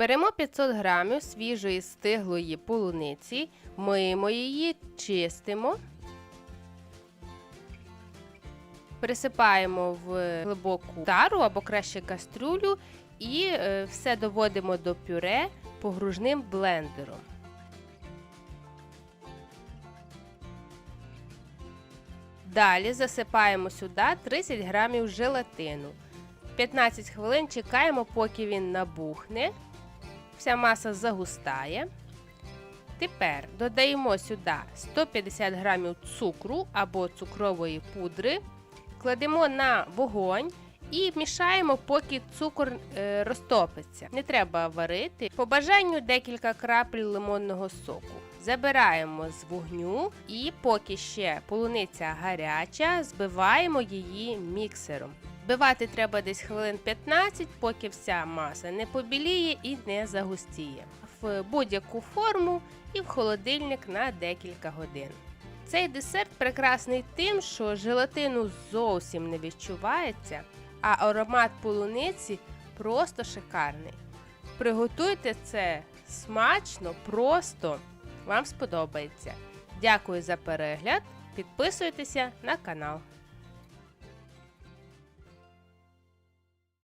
Беремо 500 грамів свіжої стиглої полуниці, миємо її, чистимо. Присипаємо в глибоку тару або краще кастрюлю і е, все доводимо до пюре погружним блендером. Далі засипаємо сюди 30 грамів желатину. 15 хвилин чекаємо, поки він набухне. Вся маса загустає. Тепер додаємо сюди 150 грамів цукру або цукрової пудри. Кладемо на вогонь і мішаємо, поки цукор е, розтопиться. Не треба варити. По бажанню декілька крапель лимонного соку. Забираємо з вогню і поки ще полуниця гаряча, збиваємо її міксером. Збивати треба десь хвилин 15, поки вся маса не побіліє і не загустіє. В будь-яку форму і в холодильник на декілька годин. Цей десерт прекрасний тим, що желатину зовсім не відчувається, а аромат полуниці просто шикарний. Приготуйте це смачно, просто вам сподобається. Дякую за перегляд. Підписуйтеся на канал.